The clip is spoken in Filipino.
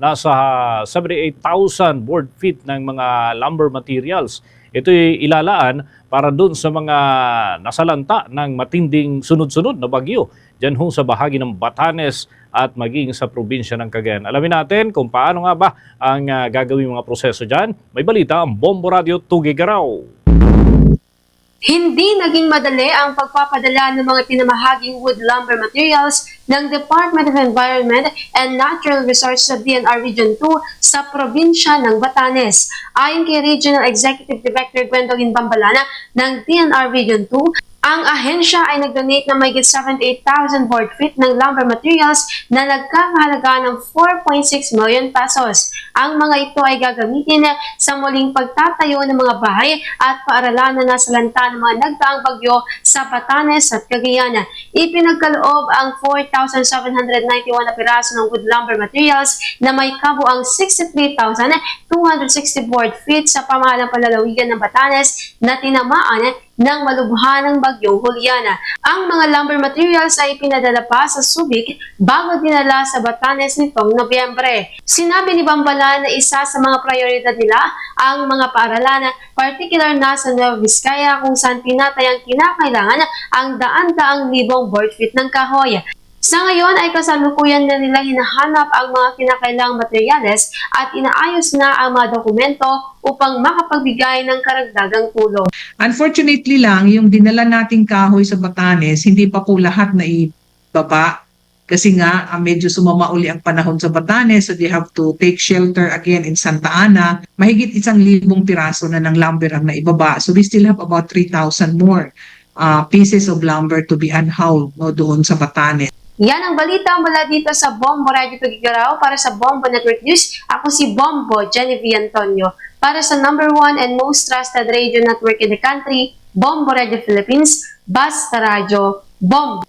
Nasa 78,000 board feet ng mga lumber materials. Ito'y ilalaan para doon sa mga nasalanta ng matinding sunod-sunod na bagyo dyan ho sa bahagi ng Batanes at maging sa probinsya ng Cagayan. Alamin natin kung paano nga ba ang ah, gagawing mga proseso dyan. May balita ang Bombo Radio Tugigaraw. Hindi naging madali ang pagpapadala ng mga pinamahaging wood lumber materials ng Department of Environment and Natural Resources of DNR Region 2 sa probinsya ng Batanes. Ayon kay Regional Executive Director Gwendolyn Bambalana ng DNR Region 2, ang ahensya ay nag-donate ng mahigit 78,000 board feet ng lumber materials na nagkakahalaga ng 4.6 million pesos. Ang mga ito ay gagamitin sa muling pagtatayo ng mga bahay at paaralan na nasa lanta ng mga nagdaang bagyo sa Batanes at Cagayan. Ipinagkaloob ang 4,791 na piraso ng wood lumber materials na may kabuang 63,000 264 feet sa pamahalang palalawigan ng Batanes na tinamaan ng malubhanang bagyong Juliana. Ang mga lumber materials ay pinadala pa sa Subic bago dinala sa Batanes nitong Nobyembre. Sinabi ni Bambalan na isa sa mga prioridad nila ang mga paaralan, particular na sa Nueva Vizcaya kung saan pinatay ang kinakailangan ang daan-daang libong board feet ng kahoy. Sa ngayon ay kasalukuyan na nila hinahanap ang mga kinakailangang materyales at inaayos na ang mga dokumento upang makapagbigay ng karagdagang tulong. Unfortunately lang, yung dinala nating kahoy sa Batanes, hindi pa po lahat na ibaba. Kasi nga, ah, medyo sumama uli ang panahon sa Batanes, so they have to take shelter again in Santa Ana. Mahigit isang libong piraso na ng lumber ang naibaba. So we still have about 3,000 more uh, pieces of lumber to be unhauled no, doon sa Batanes. Yan ang balita mula dito sa Bombo Radio Pagigaraw para sa Bombo Network News. Ako si Bombo Genevieve Antonio para sa number one and most trusted radio network in the country, Bombo Radio Philippines, Basta Radio, Bombo.